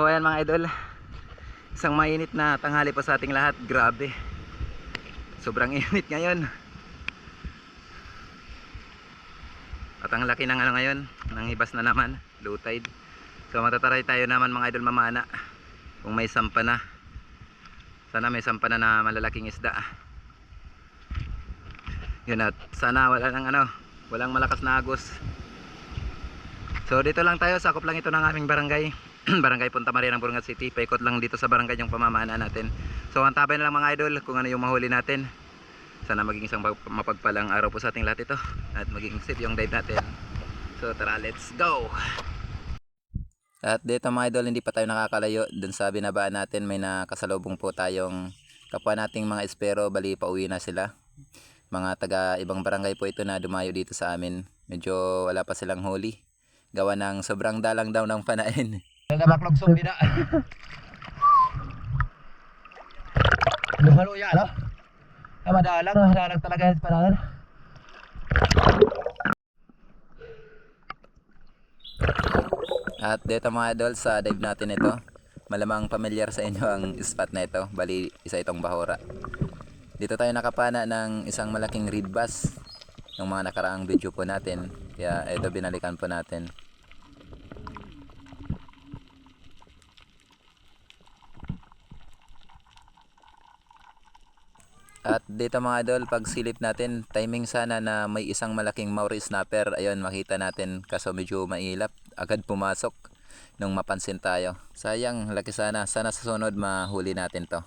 So ayan mga idol. Isang mainit na tanghali pa sa ating lahat. Grabe. Sobrang init ngayon. At ang laki ng ano ngayon, ng hibas na naman, low tide. So matataray tayo naman mga idol mamana. Kung may sampa na. Sana may sampa na na malalaking isda. Yun at sana wala nang ano, walang malakas na agos. So dito lang tayo, sakop lang ito ng aming barangay. barangay Punta Maria ng Burungat City. Paikot lang dito sa barangay yung pamamaan natin. So antabay na lang mga idol kung ano yung mahuli natin. Sana maging isang pag- mapagpalang araw po sa ating lahat ito. At maging safe yung dive natin. So tara, let's go! At dito mga idol, hindi pa tayo nakakalayo. Dun sa binabaan natin, may nakasalubong po tayong kapwa nating mga espero. Bali, pauwi na sila. Mga taga ibang barangay po ito na dumayo dito sa amin. Medyo wala pa silang huli. Gawa ng sobrang dalang daw ng panain. Namaklog sumbi na. Lumalo yan, no? Ah, madalang, madalang talaga yan sa panahon. At dito mga idol, sa dive natin ito, malamang familiar sa inyo ang spot na ito. Bali, isa itong bahura. Dito tayo nakapana ng isang malaking reed bass ng mga nakaraang video po natin. Kaya ito binalikan po natin. At dito mga idol, pag silip natin, timing sana na may isang malaking Maori snapper. Ayun, makita natin kaso medyo mailap. Agad pumasok nung mapansin tayo. Sayang, laki sana. Sana sa sunod mahuli natin to.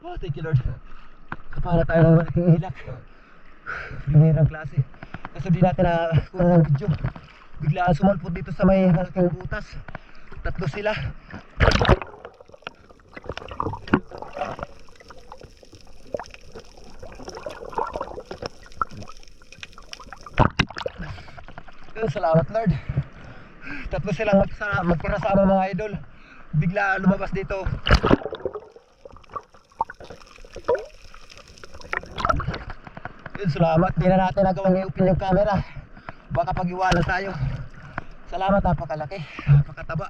Oh, thank you Lord. Kapala tayo ng malaking hilak. Primerang klase. Kaso di natin na kuha ng video. Bigla sumalpot dito sa may malaking butas. Tatlo sila. Salamat Lord. Tatlo silang magkasama, magkasama mga idol. Bigla lumabas dito. Yun, salamat. Di na natin nagawang i-open yung camera. Baka pag-iwanan tayo. Salamat, napakalaki. Napakataba.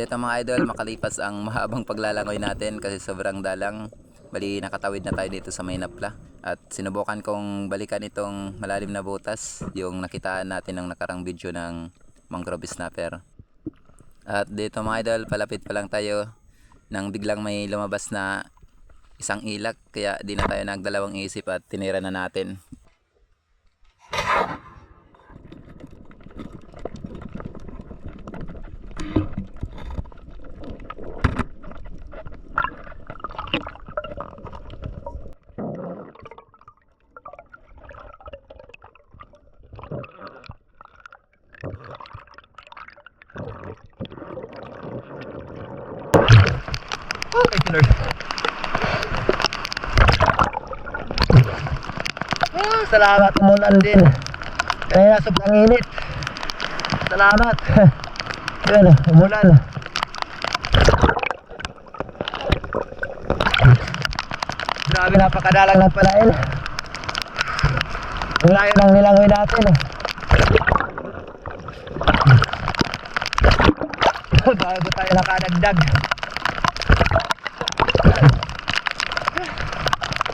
At dito mga idol, makalipas ang mahabang paglalangoy natin kasi sobrang dalang. Bali, nakatawid na tayo dito sa Maynapla. At sinubukan kong balikan itong malalim na butas, yung nakitaan natin ng nakarang video ng mangrove snapper. At dito mga idol, palapit pa lang tayo nang biglang may lumabas na isang ilak. Kaya di na tayo nagdalawang isip at tinira na natin. Oh, thank you Lord. Ah, salamat umulan din. Kaya sobrang init. Salamat. Yan, umulan. Grabe napakadalang ng palain. Ang layo ng nilangoy natin. Bago tayo nakadagdag.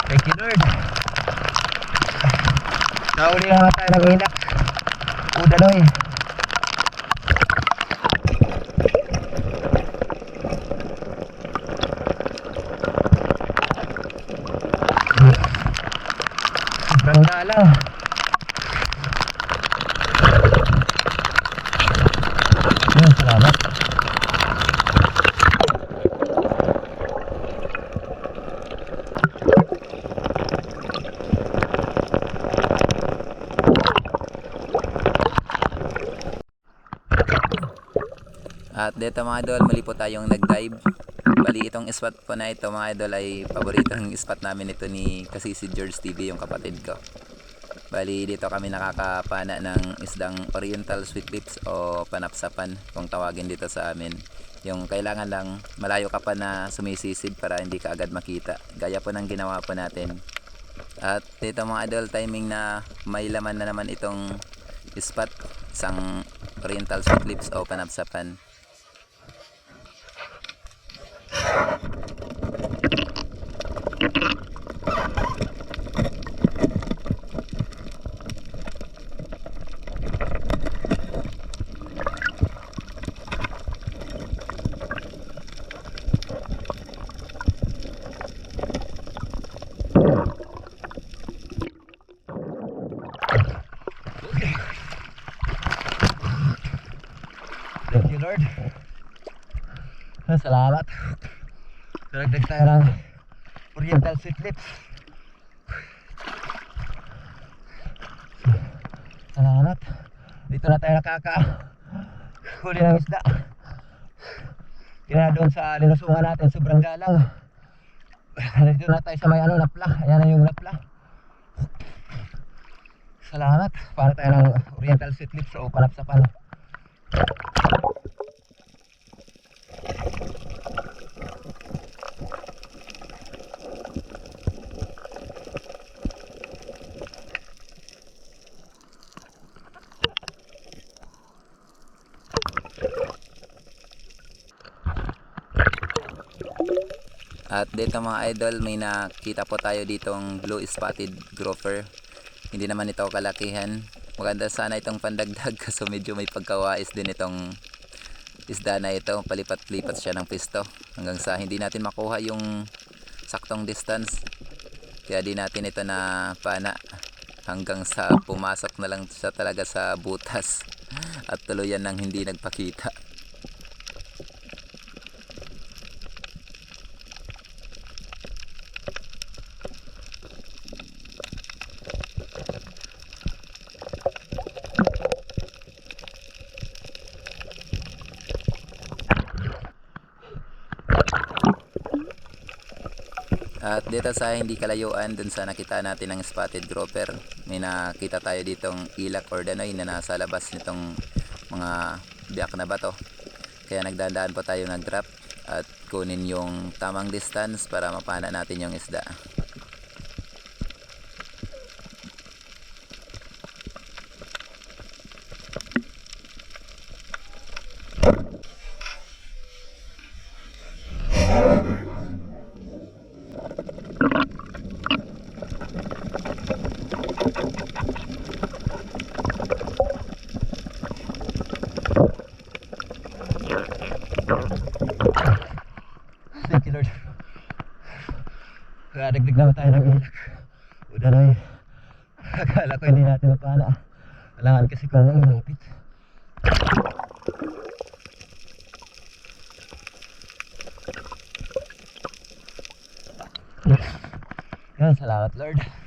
Thank you Lord. Nauli na tayo ng inak. Udanoy. Sobrang dalang. Yun, salamat. At dito mga idol, muli po tayong nag-dive. Bali itong spot po na ito mga idol ay paboritong spot namin ito ni Kasisi George TV yung kapatid ko. Bali dito kami nakakapana ng isdang oriental sweet lips o panapsapan kung tawagin dito sa amin. Yung kailangan lang malayo ka pa na sumisisid para hindi ka agad makita. Gaya po ng ginawa po natin. At dito mga idol timing na may laman na naman itong spot isang oriental sweet lips o panapsapan. Thank you Lord. Salamat. Daragdag tayo ng oriental sweet lips. Salamat. Dito na tayo nakaka huli ng isda. Kaya doon sa linusungan natin, sobrang galang. Dito na tayo sa may ano, napla. Ayan na yung napla. Salamat. Para tayo ng oriental sweet lips o panapsapan. At dito mga idol, may nakita po tayo ditong blue spotted grouper. Hindi naman ito kalakihan. Maganda sana itong pandagdag kaso medyo may pagkawais din itong isda na ito. Palipat-lipat siya ng pisto hanggang sa hindi natin makuha yung saktong distance. Kaya di natin ito na pana hanggang sa pumasok na lang siya talaga sa butas at tuluyan nang hindi nagpakita. At dito sa hindi kalayuan dun sa nakita natin ng spotted grouper, may nakita tayo ditong ilak or danoy na nasa labas nitong mga biyak na bato. Kaya nagdandaan po tayo nag-drop at kunin yung tamang distance para mapana natin yung isda. Thank you, Lord. Naman tayo ng ilak. Uda na eh. Akala ko hindi natin mapana. Kailangan kasi kung ang lumapit. Yan, salamat Lord.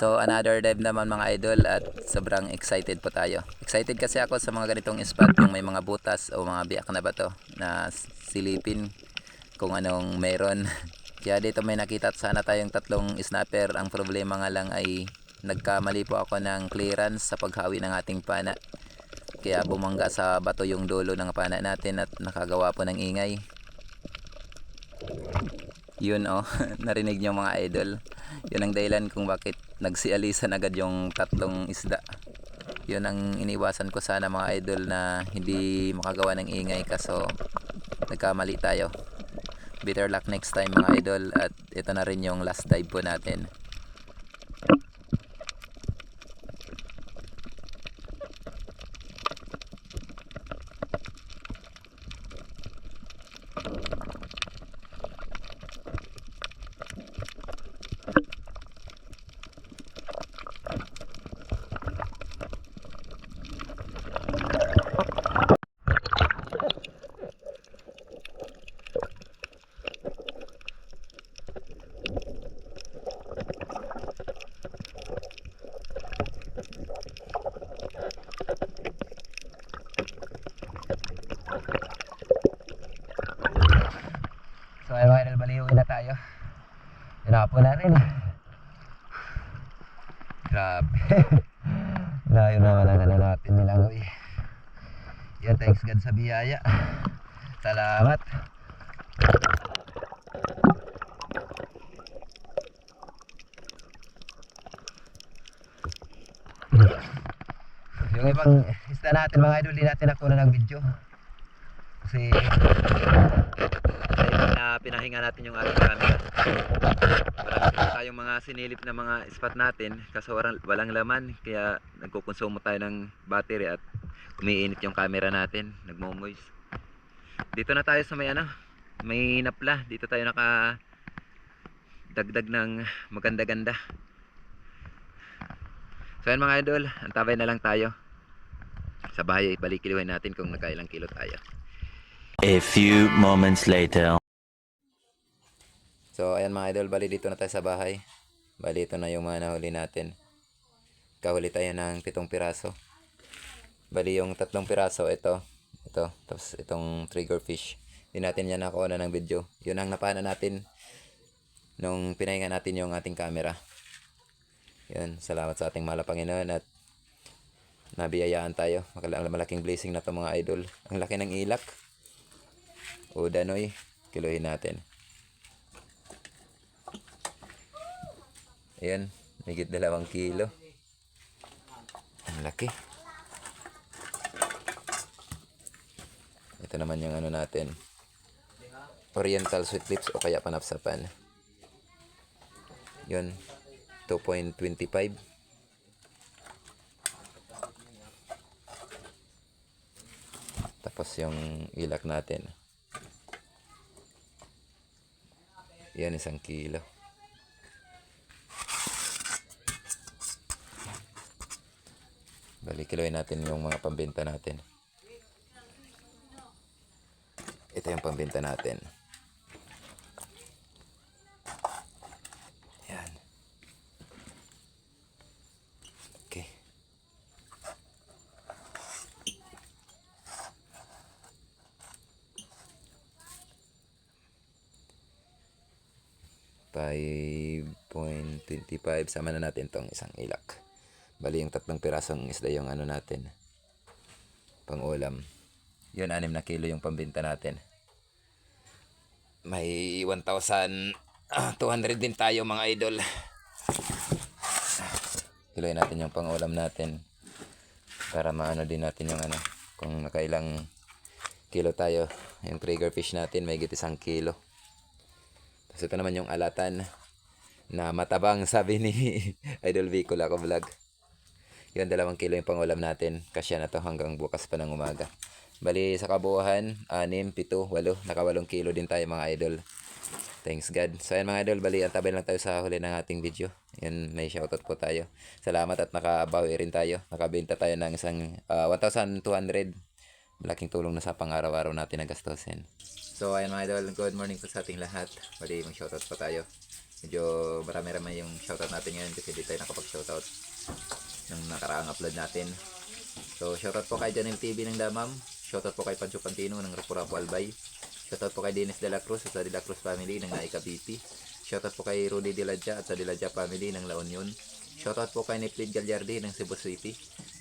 So another dive naman mga idol at sobrang excited po tayo. Excited kasi ako sa mga ganitong spot yung may mga butas o mga biyak na bato na silipin kung anong meron. Kaya dito may nakita sana tayong tatlong snapper. Ang problema nga lang ay nagkamali po ako ng clearance sa paghawi ng ating pana. Kaya bumangga sa bato yung dulo ng pana natin at nakagawa po ng ingay. Yun oh, narinig nyo mga idol. Yun ang dahilan kung bakit nagsialisan agad yung tatlong isda. Yun ang iniwasan ko sana mga idol na hindi makagawa ng ingay kaso nagkamali tayo. Better luck next time mga idol at ito na rin yung last dive po natin. So ayun mga idol, baliwin na tayo. Hinapo na rin. Grabe. Layo naman ang ano natin nilangoy. Yan, thanks God sa biyaya. Salamat. Yung ibang isda natin mga idol, di natin nakuha ng video. Kasi pinahinga natin yung ating camera. Marami tayong mga sinilip na mga spot natin kaso walang, walang laman kaya nagkukonsumo tayo ng battery at umiinit yung camera natin, nagmo-moist. Dito na tayo sa may ano, may napla. Dito tayo naka dagdag ng maganda-ganda. So yan mga idol, antabay na lang tayo. Sa bahay, balikiluhin natin kung nagkailang kilo tayo. A few moments later. So ayan mga idol, bali dito na tayo sa bahay. Bali ito na yung mga nahuli natin. Kahuli tayo ng pitong piraso. Bali yung tatlong piraso, ito, ito, tapos itong trigger fish. Hindi natin yan nakuha na ng video. Yun ang napana natin nung pinahinga natin yung ating camera. Yun, salamat sa ating mahal Panginoon at nabiyayaan tayo. Malaking blessing na to mga idol. Ang laki ng ilak. O danoy, kiluhin natin. Ayan, higit dalawang kilo. Ang laki. Ito naman yung ano natin. Oriental sweet lips o kaya panapsapan. Yun, 2.25. Tapos yung ilak natin. Yan, isang kilo. Balikiloy natin yung mga pambenta natin. Ito yung pambenta natin. Yan. Okay. Five point twenty-five. Sama na natin tong isang ilak. Bali yung tatlong pirasong isda yung ano natin. Pang ulam. Yun, anim na kilo yung pambenta natin. May 1,200 din tayo mga idol. Kiloy natin yung pang ulam natin. Para maano din natin yung ano. Kung nakailang kilo tayo. Yung trigger fish natin may git isang kilo. Tapos ito naman yung alatan na matabang sabi ni Idol Vico Laco Vlog. Yun, dalawang kilo yung pangulam natin. Kasya na to hanggang bukas pa ng umaga. Bali, sa kabuuhan, 6, 7, 8. Nakawalong kilo din tayo mga idol. Thanks God. So yan mga idol, bali, antabay lang tayo sa huli ng ating video. Yan, may shoutout po tayo. Salamat at nakabawi rin tayo. Nakabenta tayo ng isang ah, 1,200. Malaking tulong na sa pang-araw-araw natin na gastusin. So ayan mga idol, good morning po sa ating lahat. Bali, mag shoutout po tayo. Medyo marami-rami yung shoutout natin ngayon kasi di tayo nakapag-shoutout ng nakaraang upload natin. So, shoutout po kay Janel TV ng Damam. Shoutout po kay Pancho Pantino ng Rapurapo Albay. Shoutout po kay Dennis De La Cruz at sa De La Cruz family ng Naika Cavite. Shoutout po kay Rudy De La at sa De La family ng La Union. Shoutout po kay Neplid Gallardi ng Cebu City.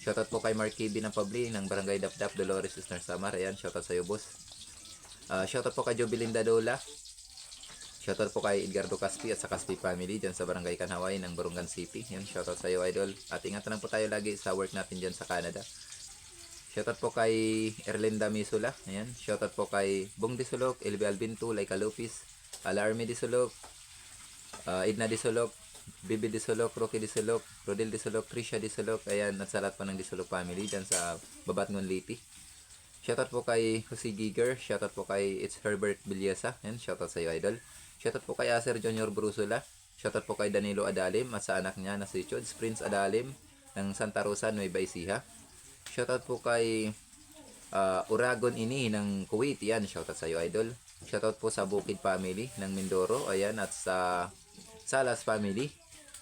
Shoutout po kay Mark Kibi ng Pabli ng Barangay Dapdap, Dolores Isner Samar. Ayan, shoutout sa iyo, boss. Ah, shoutout po kay Jobelinda Dola. Shoutout po kay Edgardo Caspi at sa Caspi family dyan sa Barangay Kanaway ng Barungan City. Yan, shoutout sa iyo idol. At ingatan lang po tayo lagi sa work natin dyan sa Canada. Shoutout po kay Erlinda Misula. Ayan. Shoutout po kay Bong Disulok, Elvi Albinto, Laika Lopez, Alarme Disulok, uh, Edna Disulok, Bibi Disulok, Rocky Disulok, Rodel Disulok, Trisha Disulok. Ayan, at sa lahat po ng Disulok family dyan sa Babatngon Liti. Shoutout po kay Jose Giger. Shoutout po kay It's Herbert Bilyasa. Yan, shoutout sa iyo, idol. Shoutout po kay Acer Junior Brusula. Shoutout po kay Danilo Adalim at sa anak niya na si Chods Prince Adalim ng Santa Rosa, Nueva Ecija. Shoutout po kay ah, Uragon Ini ng Kuwait. Yan, shoutout sa iyo, idol. Shoutout po sa Bukid Family ng Mindoro. Ayan, at sa Salas Family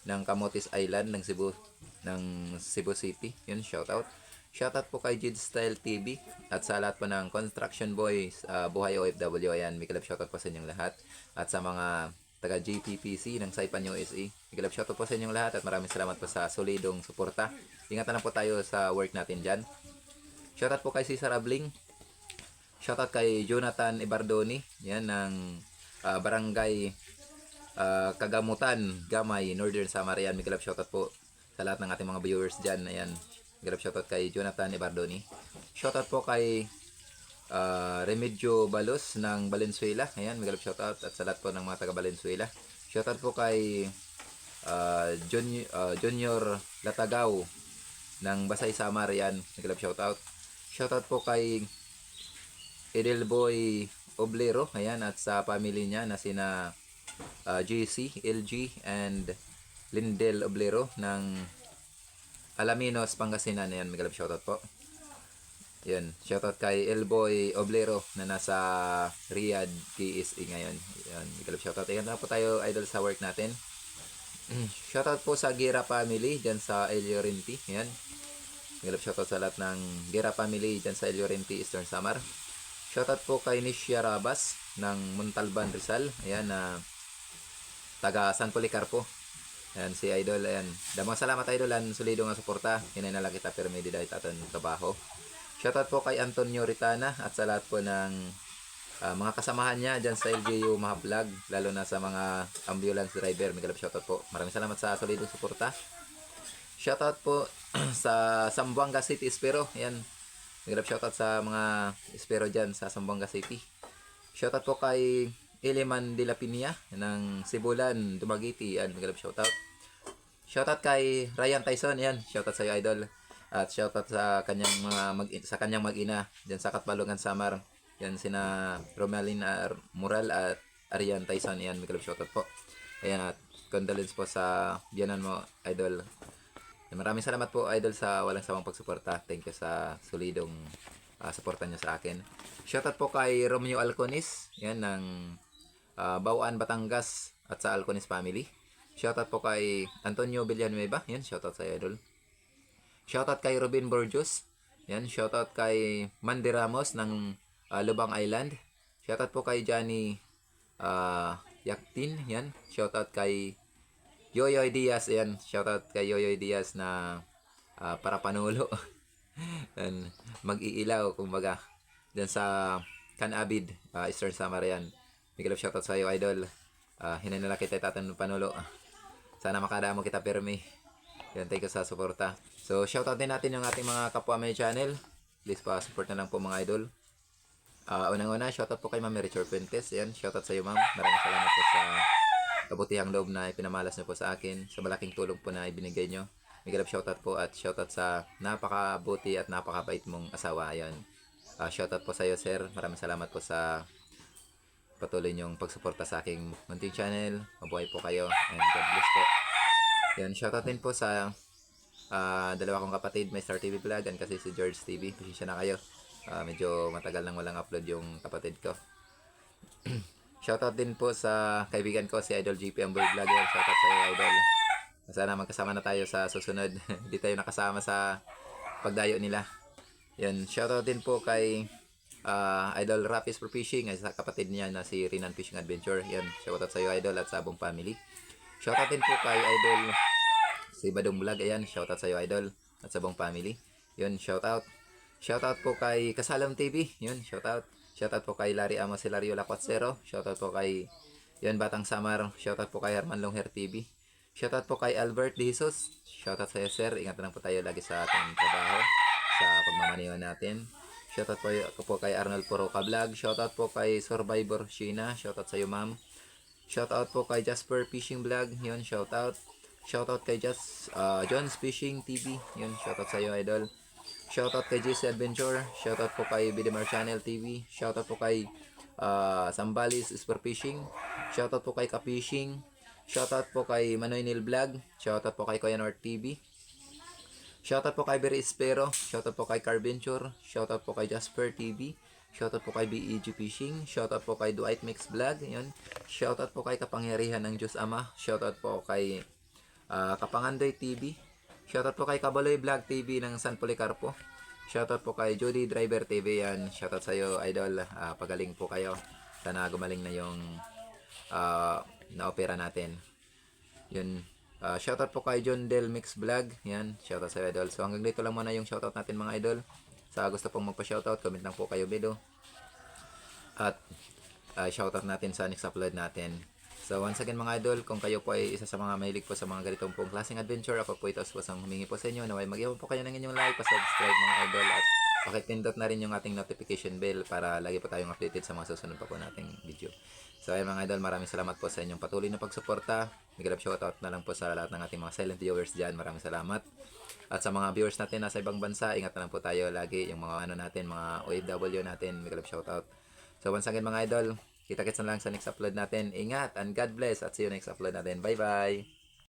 ng Camotes Island ng Cebu ng Cebu City. Yun, shoutout. Shoutout po kay Jid Style TV at sa lahat po ng Construction Boys, ah, Buhay OFW. Ayan, may kalab shoutout po sa inyong lahat. At sa mga taga GPPC ng Saipan USA. May kalab shoutout po sa inyong lahat at maraming salamat po sa solidong suporta. Ingatan lang po tayo sa work natin dyan. Shoutout po kay Cesar Abling. Shoutout kay Jonathan Ibardoni. Yan ng ah, Barangay ah, Kagamutan, Gamay, Northern Samar. Yan, may kalab shoutout po sa lahat ng ating mga viewers dyan. Ayan, Grab shoutout kay Jonathan Ibardoni. Shoutout po kay ah, Remedio Balos ng Valenzuela. Ayan, may shoutout at sa lahat po ng mga taga Valenzuela. Shoutout po kay ah, Junior, ah, Junior Latagaw ng Basay Samar. Ayan, may shoutout. Shoutout po kay Edelboy Oblero. Ayan, at sa family niya na sina ah, JC, LG, and Lindel Oblero ng Alaminos, Pangasinan. Ayan, may shoutout po. Yan, shoutout kay Elboy Oblero na nasa Riyadh, KSA ngayon. Yan, may shoutout. Ayan na po tayo, idol, sa work natin. shoutout po sa Gira Family, dyan sa El Llorente. Yan. May shoutout sa lahat ng Gira Family, dyan sa El Llorente, Eastern Samar. Shoutout po kay Nishia Rabas ng Montalban, Rizal. Ayan, na taga San Policarpo. Ayan, si Idol, ayan. Damang salamat Idol, ang solido nga suporta. Hinay na lang kita pero may dahil aton trabaho. Shoutout po kay Antonio Ritana at sa lahat po ng ah, mga kasamahan niya dyan sa LGU mga vlog, lalo na sa mga ambulance driver. May galap shoutout po. Maraming salamat sa solidong suporta. Shoutout po sa Zamboanga City Espero. Ayan. May galap shoutout sa mga Espero dyan sa Zamboanga City. Shoutout po kay Eleman de la Pinia ng Sibulan, Dumaguete. Yan, magalap shoutout. Shoutout kay Ryan Tyson. Yan, shoutout sa iyo, idol. At shoutout sa kanyang mga mag sa kanyang mag-ina diyan sa Katbalongan Samar. Yan sina Romelin Ar- Mural at Arian Tyson. Yan, magalap shoutout po. Ayan at condolence po sa biyanan mo, idol. Maraming salamat po, idol, sa walang sawang pagsuporta. Thank you sa solidong uh, suporta niyo sa akin. Shoutout po kay Romeo Alconis, yan ng ah, Bawaan, Batangas at sa Alconis family. Shoutout po kay Antonio Villanueva, yan, shoutout sa idol. Shoutout kay Robin Borjos, yan, shoutout kay Mandy Ramos ng ah, Lubang Island. Shoutout po kay Johnny ah, Yaktin, yan, shoutout kay Yoyoy Diaz, yan, shoutout kay Yoyoy Diaz na ah, para panulo. Yan, mag-iilaw kumbaga dyan sa Canabid, uh, Eastern Samar yan. Miguel shoutout sa iyo idol. Uh, hinay na lang kita tatan panulo. Sana makadamo kita permi. Yan, thank you sa suporta. So, shoutout din natin yung ating mga kapwa may channel. Please pa support na lang po mga idol. Uh, unang-una, shoutout po kay Ma'am Richard Fuentes. Yan, shoutout sa iyo ma'am. Maraming salamat po sa kabutihang loob na ipinamalas niyo po sa akin. Sa malaking tulong po na ibinigay niyo. Miguel shoutout po at shoutout sa napakabuti at napakabait mong asawa. Ayan. Ah, shoutout po sa iyo, sir. Maraming salamat po sa patuloy niyong pagsuporta sa aking munting channel. Mabuhay po kayo and God bless po. Yan, shoutout din po sa ah, dalawa kong kapatid, may Star TV Vlog and kasi si George TV. Pasensya na kayo. Ah, medyo matagal nang walang upload yung kapatid ko. shoutout din po sa kaibigan ko si Idol GP Amboy Vlogger. Shoutout sa iyo, Idol. Sana magkasama na tayo sa susunod. Hindi tayo nakasama sa pagdayo nila. Yan, shoutout din po kay ah, Idol Rapis for Fishing, ay sa kapatid niya na si Rinan Fishing Adventure. Yan, shoutout sa iyo Idol at sa buong family. Shoutout din po kay Idol si Badong Vlog. Ayan, shoutout sa iyo Idol at sa buong family. Yun, shoutout. Shoutout po kay Kasalam TV. Yun, shoutout. Shoutout po kay Larry Amos Hilario Lacuatsero. Shoutout po kay Yon Batang Samar. Shoutout po kay Herman Longher TV. Shoutout po kay Albert De Jesus. Shoutout sa iyo, sir. Ingat lang po tayo lagi sa ating trabaho, sa pagmamaniwan natin. Shoutout po, po kay Arnold Poroca Vlog. Shoutout po kay Survivor Sheena. Shoutout sa iyo, ma'am. Shoutout po kay Jasper Fishing Vlog. Yun, shoutout. Shoutout kay Just, uh, John's Fishing TV. Yun, shoutout sa iyo, idol. Shoutout kay JC Adventure. Shoutout po kay Bidemar Channel TV. Shoutout po kay uh, Sambalis Super Fishing. Shoutout po kay Kapishing. Shoutout po kay Manoy Neil Vlog. Shoutout po kay Kuya TV. Shoutout po kay Berry Espero. Shoutout po kay Carventure. Shoutout po kay Jasper TV. Shoutout po kay BEG Fishing. Shoutout po kay Dwight Mix Vlog. Yun. Shoutout po kay Kapangyarihan ng Diyos Ama. Shoutout po kay ah, Kapangandoy TV. Shoutout po kay Kabaloy Vlog TV ng San Policarpo. Shoutout po kay Judy Driver TV yan. Shoutout sa iyo, idol. Ah, pagaling po kayo. Sana gumaling na yung ah, na-opera natin. Yun. Ah, shoutout po kay John Del Mix Vlog. Yan. Shoutout sa idol. So hanggang dito lang muna yung shoutout natin mga idol. Sa gusto pong magpa-shoutout, comment lang po kayo video. At uh, shoutout natin sa next upload natin. So once again mga idol, kung kayo po ay isa sa mga mahilig po sa mga ganitong pong klaseng adventure, ako po ito po ang humingi po sa inyo. Naway mag-iwan po kayo ng inyong like, pa-subscribe mga idol at pakipindot na rin yung ating notification bell para lagi po tayong updated sa mga susunod pa po nating video. So ayun mga idol, maraming salamat po sa inyong patuloy na pagsuporta. Big love shoutout na lang po sa lahat ng ating mga silent viewers dyan. Maraming salamat. At sa mga viewers natin nasa ibang bansa, ingat na lang po tayo lagi. Yung mga ano natin, mga OFW natin, big love shoutout. So once again mga idol, kita-kits na lang sa next upload natin. Ingat and God bless at see you next upload natin. Bye-bye!